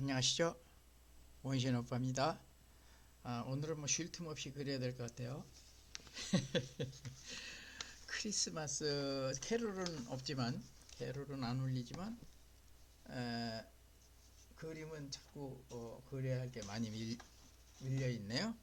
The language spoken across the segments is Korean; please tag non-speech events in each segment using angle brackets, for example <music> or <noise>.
안녕하시죠? 원신 오빠입니다. 아, 오늘은 뭐 쉴 틈 없이 그려야 될 것 같아요. <laughs> 크리스마스 캐롤은 없지만 캐롤은 안 울리지만 에, 그림은 자꾸 어, 그려야 할 게 많이 밀, 밀려 있네요.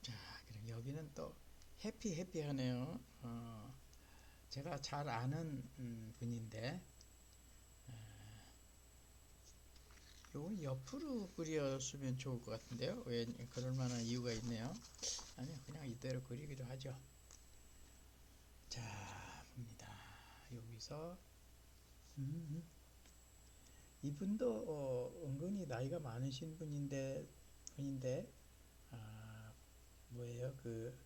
자 그럼 여기는 또 해피 해피하네요. 어, 제가 잘 아는 음, 분인데 요건 옆으로 그렸으면 좋을 것 같은데요. 왜 그럴 만한 이유가 있네요. 아니요, 그냥 이대로 그리기도 하죠. 자, 봅니다. 여기서 음, 이분도 어, 은근히 나이가 많으신 분인데 분인데 아, 뭐예요? 그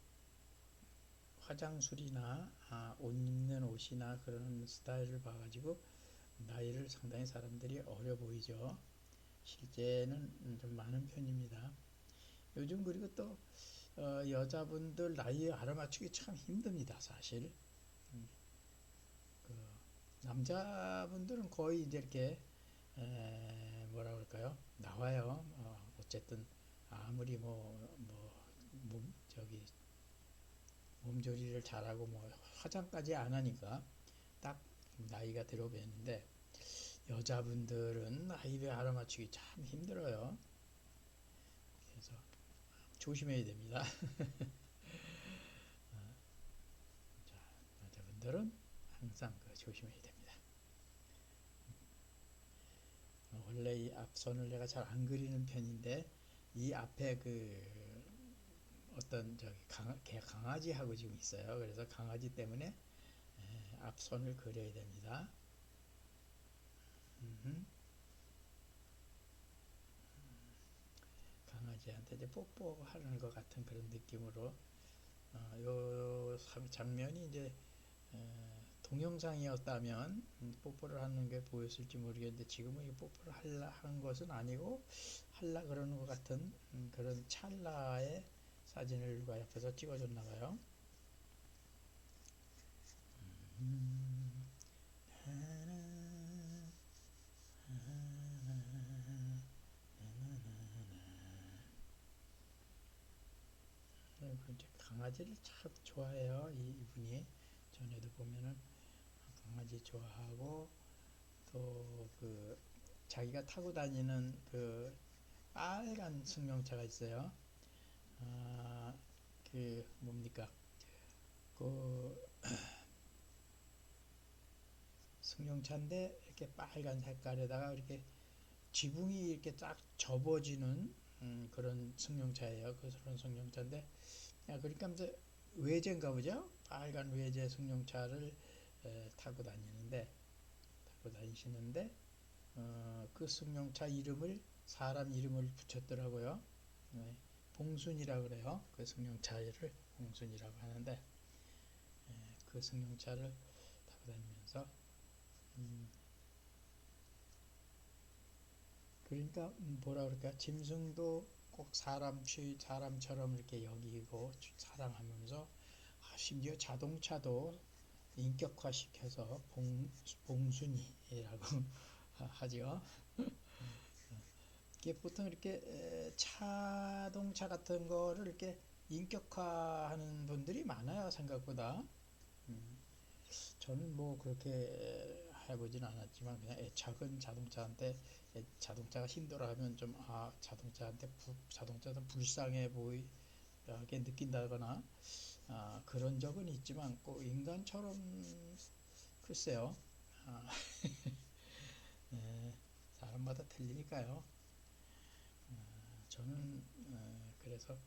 화장술이나 아, 옷 입는 옷이나 그런 스타일을 봐가지고 나이를 상당히 사람들이 어려 보이죠. 실제는 좀 많은 편입니다. 요즘 그리고 또 어, 여자분들 나이 알아맞추기 참 힘듭니다, 사실. 음, 그 남자분들은 거의 이제 이렇게 에, 뭐라 그럴까요? 나와요. 어, 어쨌든 아무리 뭐, 뭐, 몸, 저기 몸조리를 잘하고 뭐 화장까지 안 하니까 딱 나이가 들어 보이는데 여자분들은 나이를 알아맞추기 참 힘들어요. 그래서 조심해야 됩니다. 어, <laughs> 자, 여자분들은 항상 그 조심해야 됩니다. 어, 원래 이 앞선을 내가 잘 안 그리는 편인데 이 앞에 그 어떤 저기 강, 개 강아지하고 지금 있어요. 그래서 강아지 때문에 앞선을 그려야 됩니다. 강아지한테 이제 뽀뽀하는 것 같은 그런 느낌으로 어, 요 장면이 이제 에, 동영상이었다면 음, 뽀뽀를 하는 게 보였을지 모르겠는데 지금은 이 뽀뽀를 할라 하는 것은 아니고 할라 그러는 것 같은 음, 그런 찰나의 사진을 누가 옆에서 찍어줬나 봐요. 음, 이제 강아지를 참 좋아해요. 이, 이분이 전에도 보면은 강아지 좋아하고 또 그 자기가 타고 다니는 그 빨간 승용차가 있어요. 아, 그 뭡니까? 그 <clears throat> 승용차인데 이렇게 빨간 색깔에다가 이렇게 지붕이 이렇게 쫙 접어지는 음, 그런 승용차예요. 그 그런 승용차인데 야, 그러니까 이제 외제인가 보죠. 빨간 외제 승용차를 에, 타고 다니는데 타고 다니시는데 어, 그 승용차 이름을 사람 이름을 붙였더라고요. 네, 봉순이라 그래요. 그 승용차를 봉순이라고 하는데 에, 그 승용차를 타고 다니면서 음, 그러니까 음, 뭐라 그럴까 짐승도 꼭 사람 취 사람처럼 이렇게 여기고 사랑하면서 아, 심지어 자동차도 인격화시켜서 봉, 봉순이라고 <laughs> 하죠. <laughs> 이게 보통 이렇게 자동차 같은 거를 이렇게 인격화하는 분들이 많아요 생각보다. 음, 저는 뭐 그렇게 해보진 않았지만 그냥 애착은 자동차한테 자동차가 힘들어하면 좀 아 자동차한테 부, 자동차는 불쌍해 보이게 느낀다거나 아, 그런 적은 있지만 꼭 인간처럼 글쎄요. 아, <laughs> 네, 사람마다 틀리니까요. 아, 저는 어, 그래서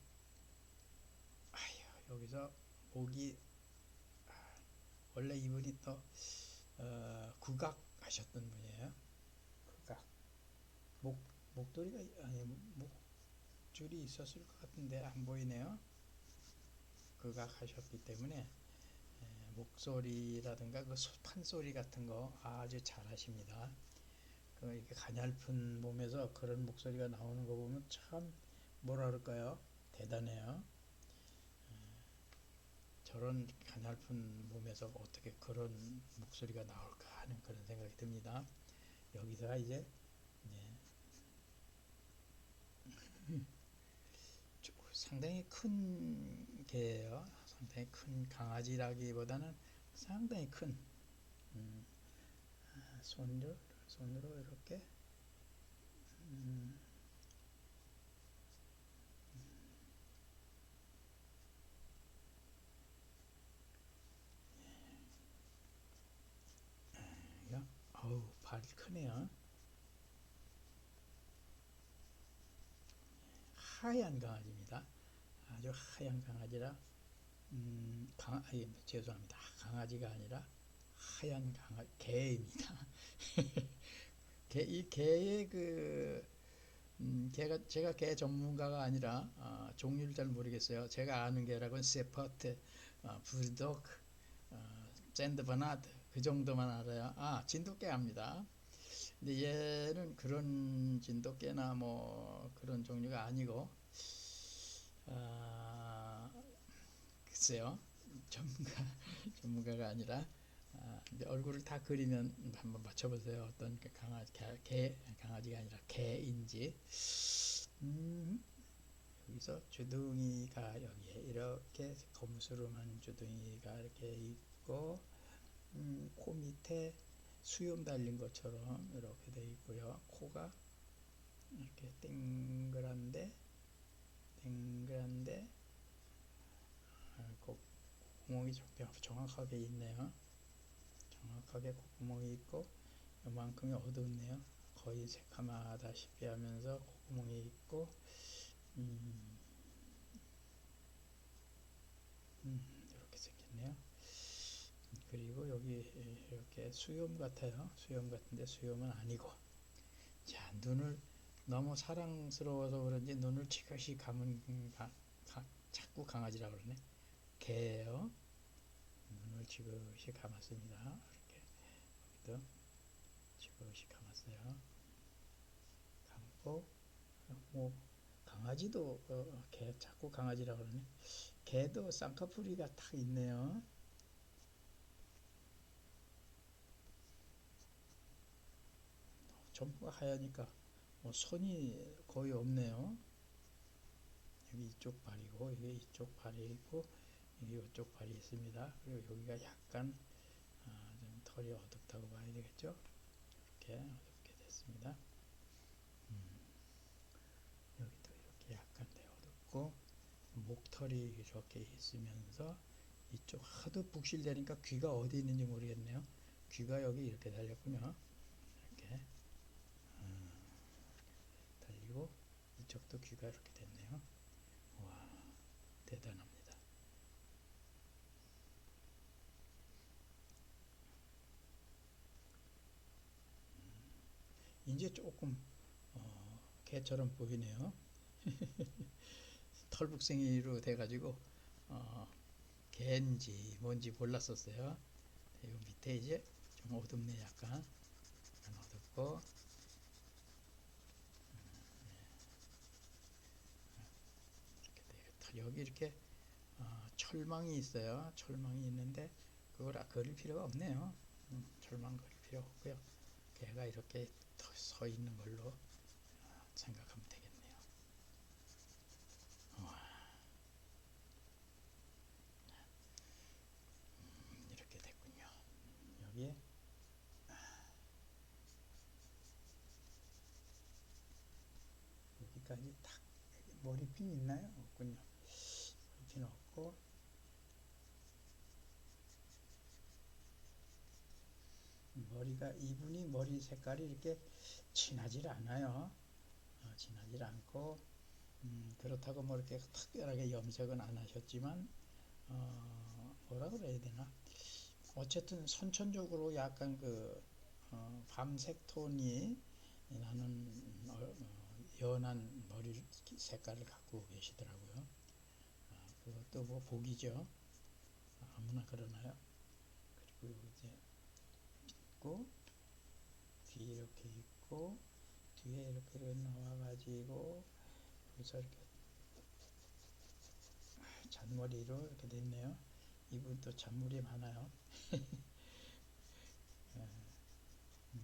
아휴 여기서 목이 아, 원래 이분이 또 어, 국악 하셨던 분이에요. 국악. 목, 목도리가, 아니, 목줄이 있었을 것 같은데 안 보이네요. 국악 하셨기 때문에 에, 목소리라든가 그 판소리 같은 거 아주 잘 하십니다. 그 이렇게 가냘픈 몸에서 그런 목소리가 나오는 거 보면 참 뭐라 그럴까요? 대단해요. 저런 가냘픈 몸에서 어떻게 그런 목소리가 나올까 하는 그런 생각이 듭니다. 여기서가 이제 예. 좀 상당히 큰 개예요. 상당히 큰 강아지라기보다는 상당히 큰 음, 아, 손으로 손으로 이렇게 음, 예. 어우 발이 크네요. 하얀 강아지입니다. 아주 하얀 강아지라 음, 강, 아니, 죄송합니다. 강아지가 아니라 하얀 강아 개입니다. <laughs> 개, 이 개의 그 음, 개가 제가 개 전문가가 아니라 어, 종류를 잘 모르겠어요. 제가 아는 개라고는 세퍼트, 어, 불독, 어, 샌드버나드 그 정도만 알아요. 아 진돗개 압니다. 근데 얘는 그런 진돗개나 뭐 그런 종류가 아니고 아, 글쎄요 전문가 <laughs> 전문가가 아니라 아, 얼굴을 다 그리면 한번 맞춰보세요. 어떤 그 강아지 개, 개 강아지가 아니라 개인지. 음, 여기서 주둥이가 여기에 이렇게 검수름한 주둥이가 이렇게 있고 음, 코 밑에 수염 달린 것처럼 이렇게 돼 있고요. 코가 이렇게 땡그란데 땡그란데 아, 그 구멍이 좀 정확하게 있네요. 정확하게 콧구멍이 있고 이만큼이 어둡네요. 거의 새카마다시피 하면서 콧구멍이 있고 음, 음, 이렇게 생겼네요. 그리고 여기 이렇게 수염 같아요. 수염 같은데 수염은 아니고 자 눈을 너무 사랑스러워서 그런지 눈을 지그시 감은 가, 가, 자꾸 강아지라 그러네. 개예요. 눈을 지그시 감았습니다. 이렇게 여기도 지그시 감았어요. 감고 뭐 강아지도 어, 개 자꾸 강아지라 그러네. 개도 쌍꺼풀이가 딱 있네요. 전부가 하얘니까 뭐 손이 거의 없네요. 여기 이쪽 발이고 이게 이쪽 발이 있고 여기 이쪽 발이 있습니다. 그리고 여기가 약간 아, 좀 털이 어둡다고 봐야 되겠죠. 이렇게 어둡게 됐습니다. 음, 여기도 이렇게 약간 어둡고 목털이 이렇게 있으면서 이쪽 하도 북실되니까 귀가 어디 있는지 모르겠네요. 귀가 여기 이렇게 달렸군요. 이렇게 음, 달리고 이쪽도 귀가 이렇게 됐네요. 와 대단합니다. 이제 조금 어, 개처럼 보이네요. <laughs> 털북생이로 돼가지고 어, 개인지 뭔지 몰랐었어요. 이 밑에 이제 좀 어둡네 약간 어둡고 이렇게 여기 이렇게 어, 철망이 있어요. 철망이 있는데 그걸 그릴 필요가 없네요. 음, 철망 그릴 필요 없고요. 개가 이렇게 서 있는 걸로 생각하면 되겠네요. 와. 음, 이렇게 됐군요. 여기에 여기까지 딱 머리핀 있나요? 없군요. 없고 머리가 이분이 머리 색깔이 이렇게 진하질 않아요. 어, 진하질 않고 음, 그렇다고 뭐 이렇게 특별하게 염색은 안 하셨지만 어, 뭐라 그래야 되나 어쨌든 선천적으로 약간 그 어, 밤색 톤이 나는 어, 연한 머리 색깔을 갖고 계시더라고요. 아, 그것도 뭐 복이죠. 아무나 그러나요? 그리고 이제 있고 뒤에 이렇게 있고 뒤에 이렇게 나와가지고 여기서 이렇게 잔머리로 이렇게 됐네요. 이분 또 잔물이 많아요. <laughs> 음,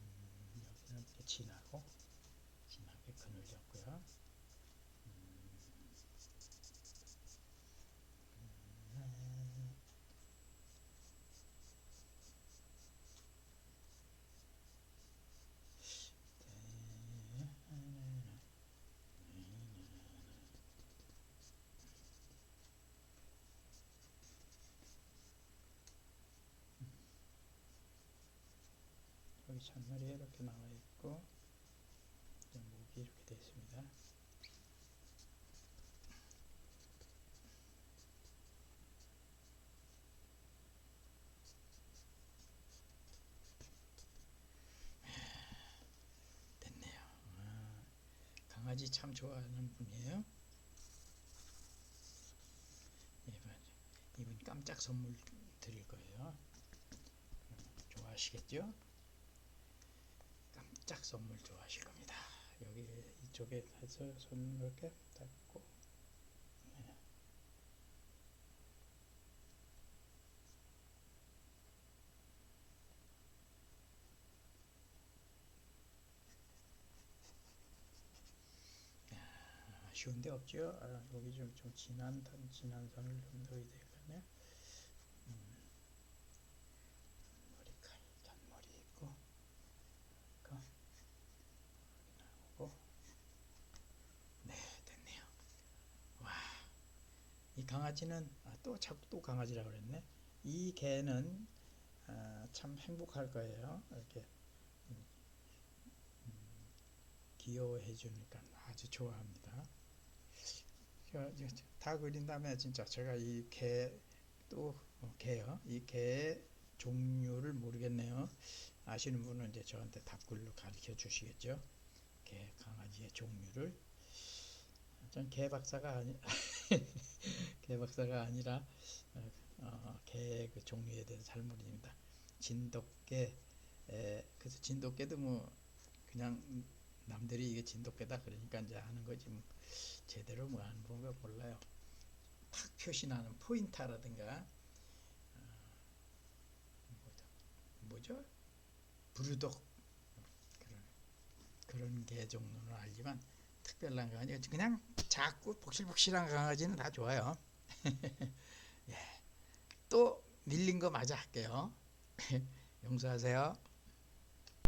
여기는 진하고 진하게 그늘졌고요. 여기 잔머리에 이렇게 나와 있고 목이 이렇게 되어 있습니다. 됐네요. 아, 강아지 참 좋아하는 분이에요. 이분, 깜짝 선물 드릴 거예요. 좋아하시겠죠? 깜짝 선물 좋아하실 겁니다. 여기 이쪽에 해서 손 이렇게 닦고 네. 아, 쉬운 데 없죠? 아, 여기 좀, 좀 진한, 단- 진한 선을 좀 넣어야 되겠네. 음. 머리칼, 잔머리 있고, 그 나오고, 네, 됐네요. 와, 이 강아지는 아, 또 자꾸 또 강아지라 그랬네. 이 개는 아, 참 행복할 거예요. 이렇게 음, 음, 귀여워해 주니까 아주 좋아합니다. 다 그린 다음에 진짜 제가 이 개또 어, 개요. 이 개의 종류를 모르겠네요. 아시는 분은 이제 저한테 답글로 가르쳐 주시겠죠. 개 강아지의 종류를. 전 개 박사가 아니 <laughs> 개 박사가 아니라 어, 어, 개의 그 종류에 대해서 잘 모릅니다. 진돗개 에, 그래서 진돗개도 뭐 그냥 남들이 이게 진돗개다 그러니까 이제 하는 거지 뭐 제대로 뭐 하는 법을 몰라요. 탁 표시나는 포인타라든가 어, 뭐죠? 뭐죠? 부르독 그런 그런 개 정도는 알지만 특별한 강아지 그냥 작고 복실복실한 강아지는 다 좋아요. <laughs> 예. 또 밀린 거 마저 할게요. <laughs> 용서하세요.